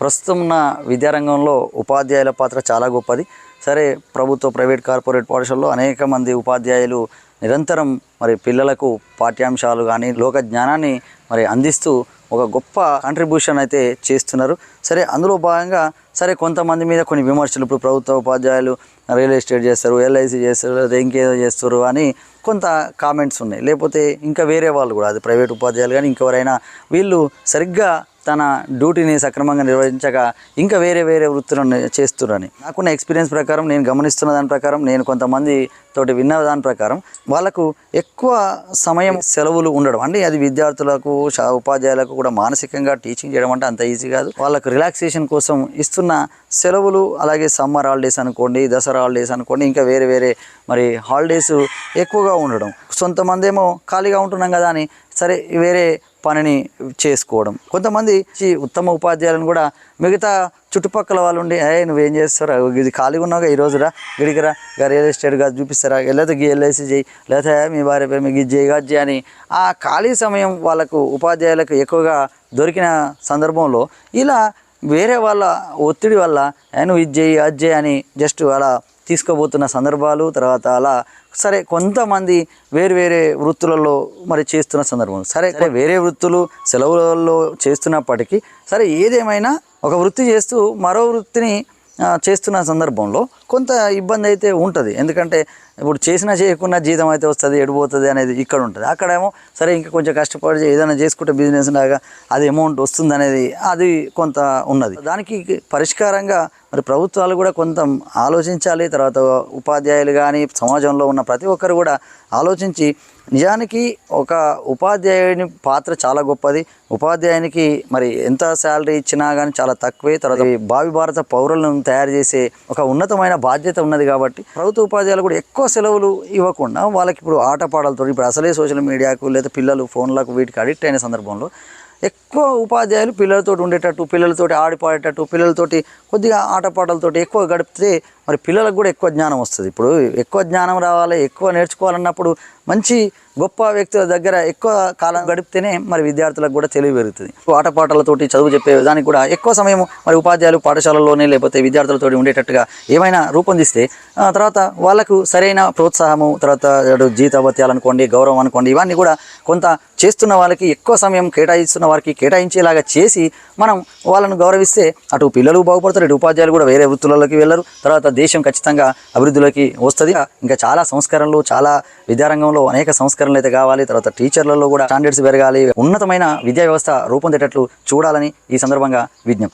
ప్రస్తుతం ఉన్న విద్యారంగంలో ఉపాధ్యాయుల పాత్ర చాలా గొప్పది. సరే ప్రభుత్వ ప్రైవేట్ కార్పొరేట్ పాఠశాలలో అనేక మంది ఉపాధ్యాయులు నిరంతరం మరి పిల్లలకు పాఠ్యాంశాలు కానీ లోక జ్ఞానాన్ని మరి అందిస్తూ ఒక గొప్ప కాంట్రిబ్యూషన్ అయితే చేస్తున్నారు. సరే అందులో భాగంగా సరే కొంతమంది మీద కొన్ని విమర్శలు. ఇప్పుడు ప్రభుత్వ ఉపాధ్యాయులు రియల్ ఎస్టేట్ చేస్తారు ఎల్ఐసి చేస్తారు లేదా ఇంకేదో చేస్తారు అని కొంత కామెంట్స్ ఉన్నాయి. లేకపోతే ఇంకా వేరే వాళ్ళు కూడా అది ప్రైవేట్ ఉపాధ్యాయులు కానీ ఇంకెవరైనా వీళ్ళు సరిగ్గా తన డ్యూటీని సక్రమంగా నిర్వహించక ఇంకా వేరే వేరే వృత్తులను చేస్తున్నారని నాకున్న ఎక్స్పీరియన్స్ ప్రకారం నేను గమనిస్తున్న దాని ప్రకారం నేను కొంతమంది తోటి విన్న దాని ప్రకారం వాళ్ళకు ఎక్కువ సమయం సెలవులు ఉండడం. అంటే అది విద్యార్థులకు ఉపాధ్యాయులకు కూడా మానసికంగా టీచింగ్ చేయడం అంటే అంత ఈజీ కాదు. వాళ్ళకు రిలాక్సేషన్ కోసం ఇస్తున్న సెలవులు అలాగే సమ్మర్ హాలిడేస్ అనుకోండి దసరా హాలిడేస్ అనుకోండి ఇంకా వేరే వేరే మరి హాలిడేస్ ఎక్కువగా ఉండడం. సొంత ఏమో ఖాళీగా ఉంటున్నాం కదా అని సరే వేరే పనిని చేసుకోవడం. కొంతమంది ఈ ఉత్తమ ఉపాధ్యాయులను కూడా మిగతా చుట్టుపక్కల వాళ్ళు ఉండి ఏ నువ్వేం చేస్తారా ఇది ఖాళీగా ఉన్నావుగా? ఈ రోజురా? గిడికిరా గా రియల్ కాదు చూపిస్తారా? లేకపోతే గీ ఎల్ఐసి చేయి. లేకపోతే మీ భార్య పేరు మీకు ఇది చేయి అని ఆ ఖాళీ సమయం వాళ్ళకు ఉపాధ్యాయులకు ఎక్కువగా దొరికిన సందర్భంలో ఇలా వేరే వాళ్ళ ఒత్తిడి వల్ల నువ్వు ఇది చేయి అది చేయి అని జస్ట్ అలా తీసుకోబోతున్న సందర్భాలు తర్వాత అలా సరే కొంతమంది వేరు వేరే వృత్తులలో మరి చేస్తున్న సందర్భం. సరే సరే వేరే వృత్తులు సెలవులలో చేస్తున్నప్పటికీ సరే ఏదేమైనా ఒక వృత్తి చేస్తూ మరో వృత్తిని చేస్తున్న సందర్భంలో కొంత ఇబ్బంది అయితే ఉంటుంది. ఎందుకంటే ఇప్పుడు చేసినా చేయకుండా జీతం అయితే వస్తుంది ఎడిపోతుంది అనేది ఇక్కడ ఉంటుంది. అక్కడేమో సరే ఇంకా కొంచెం కష్టపడి ఏదైనా చేసుకుంటే బిజినెస్ లాగా అది అమౌంట్ వస్తుంది అనేది అది కొంత ఉన్నది. దానికి పరిష్కారంగా మరి ప్రభుత్వాలు కూడా కొంత ఆలోచించాలి. తర్వాత ఉపాధ్యాయులు కానీ సమాజంలో ఉన్న ప్రతి ఒక్కరు కూడా ఆలోచించి నిజానికి ఒక ఉపాధ్యాయుని పాత్ర చాలా గొప్పది. ఉపాధ్యాయునికి మరి ఎంత శాలరీ ఇచ్చినా కానీ చాలా తక్కువే. తర్వాత భావి భారత పౌరులను తయారు చేసే ఒక ఉన్నతమైన బాధ్యత ఉన్నది కాబట్టి ప్రభుత్వ ఉపాధ్యాయులు కూడా ఎక్కువ సెలవులు ఇవ్వకుండా వాళ్ళకి ఇప్పుడు ఆటపాటలతో ఇప్పుడు అసలే సోషల్ మీడియాకు లేదా పిల్లలు ఫోన్లకు వీటికి అడిక్ట్ అయిన సందర్భంలో ఎక్కువ ఉపాధ్యాయులు పిల్లలతో ఉండేటట్టు పిల్లలతోటి ఆడిపాడేటట్టు పిల్లలతోటి కొద్దిగా ఆటపాటలతోటి ఎక్కువ గడిపితే మరి పిల్లలకు కూడా ఎక్కువ జ్ఞానం వస్తుంది. ఇప్పుడు ఎక్కువ జ్ఞానం రావాలి ఎక్కువ నేర్చుకోవాలన్నప్పుడు మంచి గొప్ప వ్యక్తుల దగ్గర ఎక్కువ కాలం గడిపితేనే మరి విద్యార్థులకు కూడా తెలివి పెరుగుతుంది. ఆటపాటలతోటి చదువు చెప్పే దానికి కూడా ఎక్కువ సమయం మరి ఉపాధ్యాయులు పాఠశాలలోనే లేకపోతే విద్యార్థులతో ఉండేటట్టుగా ఏమైనా రూపొందిస్తే తర్వాత వాళ్ళకు సరైన ప్రోత్సాహము తర్వాత అటు జీతభత్యాలు అనుకోండి గౌరవం అనుకోండి ఇవన్నీ కూడా కొంత చేస్తున్న వాళ్ళకి ఎక్కువ సమయం కేటాయిస్తున్న వారికి కేటాయించేలాగా చేసి మనం వాళ్ళను గౌరవిస్తే అటు పిల్లలు బాగుపడతారు ఇటు ఉపాధ్యాయులు కూడా వేరే వృత్తులలోకి వెళ్ళరు. తర్వాత దేశం ఖచ్చితంగా అభివృద్ధిలోకి వస్తుంది. ఇంకా చాలా సంస్కరణలు చాలా విద్యారంగంలో అనేక సంస్కరణలు అయితే కావాలి. తర్వాత టీచర్లలో కూడా స్టాండర్డ్స్ పెరగాలి. ఉన్నతమైన విద్యా వ్యవస్థ రూపొందేటట్లు చూడాలని ఈ సందర్భంగా విజ్ఞప్తి.